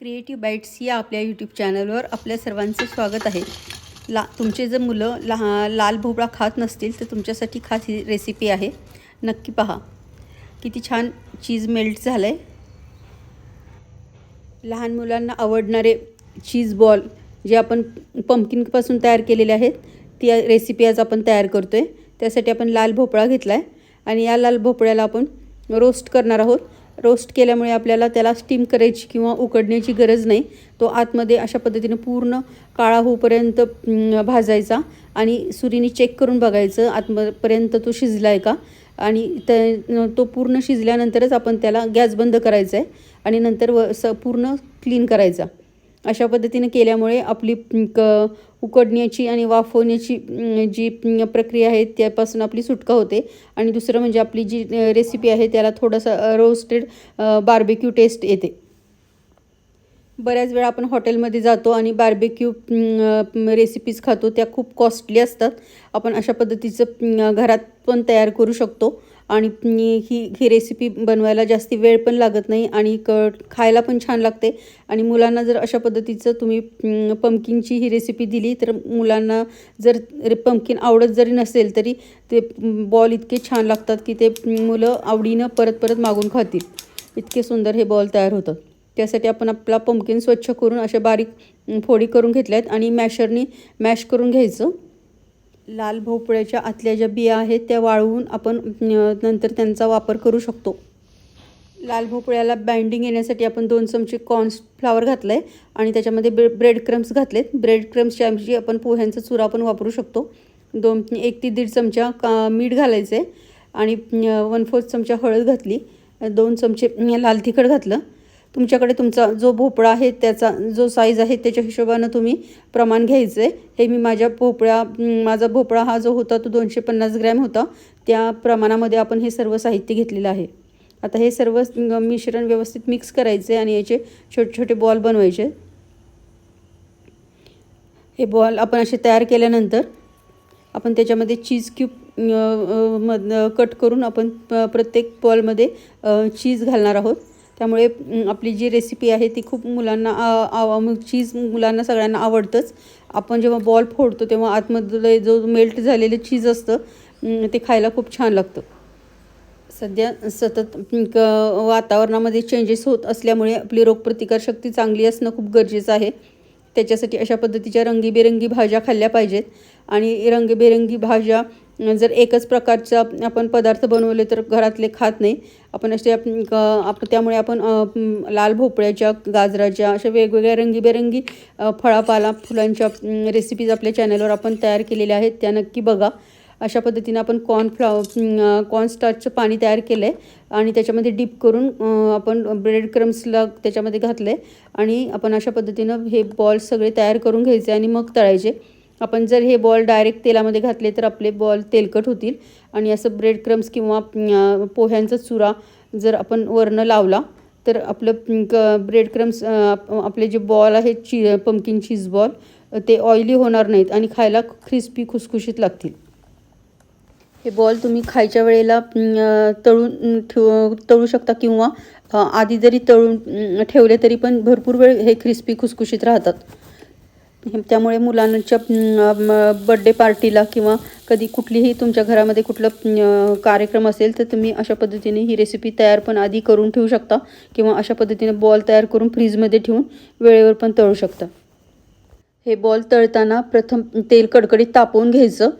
Creative bites या आपल्या YouTube चॅनलवर आपल्या सर्वांचं स्वागत आहे. ला तुमचे जर मुलं लहा लाल भोपळा खात नसतील तर तुमच्यासाठी खास ही रेसिपी आहे. नक्की पहा. किती छान चीज मेल्ट झालं आहे लहान मुलांना आवडणारे चीज बॉल जे आपण पंपकिनपासून तयार केलेले आहेत ती रेसिपी आज आपण तयार करतो आहे त्यासाठी आपण लाल भोपळा घेतला आहे आणि या लाल भोपळ्याला आपण रोस्ट करणार आहोत. रोस्ट केल्यामुळे आपल्याला त्याला स्टीम करायची किंवा उकडण्याची गरज नाही. तो आतमध्ये अशा पद्धतीने पूर्ण काळा होऊपर्यंत भाजायचा आणि सुरीने चेक करून बघायचं आतपर्यंत तो शिजला आहे का. आणि त्या तो पूर्ण शिजल्यानंतरच आपण त्याला गॅस बंद करायचा आहे आणि नंतर व स पूर्ण क्लीन करायचा. अशा पद्धतीने केल्यामुळे आपली क उकडण्याची आणि वाफवण्याची जी प्रक्रिया आहे त्यापासून आपली सुटका होते. आणि दुसरं म्हणजे आपली जी रेसिपी आहे त्याला थोडासा रोस्टेड बार्बेक्यू टेस्ट येते. बऱ्याच वेळा आपण हॉटेलमध्ये जातो आणि बार्बेक्यू रेसिपीज खातो त्या खूप कॉस्टली असतात. आपण अशा पद्धतीचं घरात पण तयार करू शकतो. आणि ही ही रेसिपी बनवायला जास्ती वेळ पण लागत नाही आणि क खायला पण छान लागते. आणि मुलांना जर अशा पद्धतीचं तुम्ही पंपकिनची ही रेसिपी दिली तर मुलांना जर पंपकिन आवडत जरी नसेल तरी ते बॉल इतके छान लागतात की ते मुलं आवडीनं परत परत मागून खातील. इतके सुंदर हे बॉल तयार होतात त्यासाठी आपण आपला पंपकिन स्वच्छ करून अशा बारीक फोडी करून घेतल्या आहेत आणि मॅशरनी मॅश करून घ्यायचं. लाल भोपळ्याच्या आतल्या ज्या बिया आहेत त्या वाळवून आपण नंतर त्यांचा वापर करू शकतो. लाल भोपळ्याला बाइंडिंग येण्यासाठी आपण दोन चमचे कॉर्नफ्लावर घातलं आहे आणि त्याच्यामध्ये ब्रे ब्रेड क्रम्स घातलेत. ब्रेड क्रम्सच्या ऐवजी आपण पोह्यांचा चुरा पण वापरू शकतो. दोन एक ते दीड चमचा का मीठ घालायचं आहे आणि वन फोर्थ चमचा हळद घातली. दोन चमचे लाल तिखट घातलं. तुमच्याकडे तुमचा जो भोपळा आहे त्याचा जो साईज आहे त्याच्या हिशोबानं तुम्ही प्रमाण घ्यायचं आहे हे मी माझ्या भोपळा माझा भोपळा हा जो होता तो दोनशे पन्नास ग्रॅम होता. त्या प्रमाणामध्ये आपण हे सर्व साहित्य घेतलेलं आहे. आता हे सर्व मिश्रण व्यवस्थित मिक्स करायचे आणि याचे छोटे छोटे बॉल बनवायचे. हे बॉल आपण असे तयार केल्यानंतर आपण त्याच्यामध्ये चीज क्यूब मध कट करून आपण प्रत्येक बॉलमध्ये चीज घालणार आहोत. त्यामुळे आपली जी रेसिपी आहे ती खूप मुलांना आव चीज मुलांना सगळ्यांना आवडतंच. आपण जेव्हा बॉल फोडतो तेव्हा आतमधले जो मेल्ट झालेलं चीज असतं ते खायला खूप छान लागतं. सध्या सतत क वातावरणामध्ये चेंजेस होत असल्यामुळे आपली रोगप्रतिकारशक्ती चांगली असणं खूप गरजेचं आहे. त्याच्यासाठी अशा पद्धतीच्या रंगीबेरंगी भाज्या खाल्ल्या पाहिजेत. आणि रंगीबेरंगी भाज्या जर एकच प्रकारचा आपण पदार्थ बनवले तर घरातले खात नाही. आपण असे आप त्यामुळे आपण लाल भोपळ्याच्या गाजराच्या अशा वेगवेगळ्या रंगीबेरंगी फळापाला फुलांच्या रेसिपीज आपल्या चॅनलवर आपण तयार केलेल्या आहेत. त्या नक्की बघा. अशा पद्धतीनं आपण कॉर्नफ्लावर कॉर्नस्टार्चचं पाणी तयार केलं आहे आणि त्याच्यामध्ये डीप करून आपण ब्रेड क्रम्सला त्याच्यामध्ये घातलं आहे आणि आपण अशा पद्धतीनं हे बॉल सगळे तयार करून घ्यायचे आणि मग तळायचे. आपण जर हे बॉल डायरेक्ट तेलामध्ये घातले तर आपले बॉल तेलकट होतील. आणि असं ब्रेड क्रम्स किंवा पोह्यांचा चुरा जर आपण वरनं लावला तर आपलं क ब्रेड क्रम्स आपले जे बॉल आहेत ची पंपकिन चीज बॉल ते ऑइली होणार नाहीत आणि खायला क्रिस्पी खुसखुशीत लागतील. हे बॉल तुम्ही खायच्या वेळेला तळून ठेव तळू शकता किंवा आधी जरी तळून ठेवले तरी पण भरपूर वेळ हे क्रिस्पी खुसखुशीत राहतात. त्यामुळे मुलांच्या बड्डे पार्टीला किंवा कधी कुठलीही तुमच्या घरामध्ये कुठलं कार्यक्रम असेल तर तुम्ही अशा पद्धतीने ही रेसिपी तयार पण आधी करून ठेवू शकता किंवा अशा पद्धतीने बॉल तयार करून फ्रीजमध्ये ठेवून वेळेवर पण तळू शकता. हे बॉल तळताना प्रथम तेल कडकडीत तापवून घ्यायचं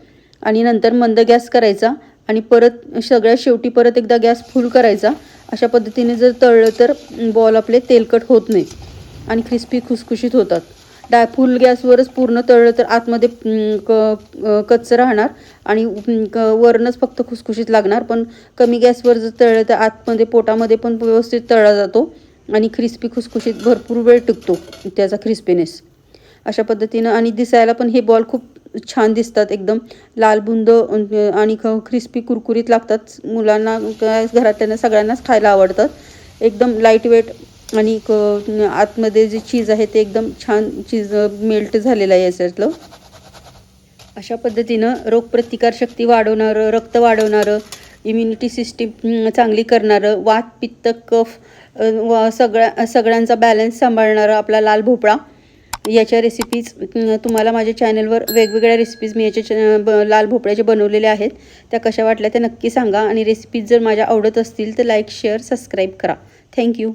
आणि नंतर मंद गॅस करायचा आणि परत सगळ्या शेवटी परत एकदा गॅस फुल करायचा. अशा पद्धतीने जर तळलं तर बॉल आपले तेलकट होत नाही आणि क्रिस्पी खुसखुशीत होतात. डाय फुल गॅसवरच पूर्ण तळलं तर आतमध्ये क कच्चं राहणार. आणि क- वरनंच फक्त खुसखुशीत लागणार. पण कमी गॅसवर जर तळलं तर आतमध्ये पोटामध्ये पण व्यवस्थित तळला जातो. आणि क्रिस्पी खुसखुशीत भरपूर वेळ टिकतो त्याचा क्रिस्पीनेस. अशा पद्धतीनं आणि दिसायला पण हे बॉल खूप छान दिसतात. एकदम लाल बुंद आणि क्रिस्पी कुरकुरीत लागतात. मुलांना घरातल्यांना सगळ्यांनाच खायला आवडतात. एकदम लाइट वेट आणि क- आतमध्ये जे चीज आहे ते एकदम छान चीज मेल्ट झालेलं आहे याच्यातलं. अशा पद्धतीनं रोगप्रतिकारशक्ती वाढवणारं रक्त वाढवणारं इम्युनिटी सिस्टीम चांगली करणारं वात पित्त कफ व सगळ्या सगळ्यांचा बॅलन्स सांभाळणारा आपला लाल भोपळा याच्या रेसिपीज तुम्हाला माझ्या चॅनलवर वेगवेगळ्या रेसिपीज मी याच्या ब लाल भोपळ्याच्या बनवलेल्या आहेत. त्या कशा वाटल्या त्या नक्की सांगा आणि रेसिपीज जर माझ्या आवडत असतील तर लाईक शेअर सबस्क्राईब करा. Thank you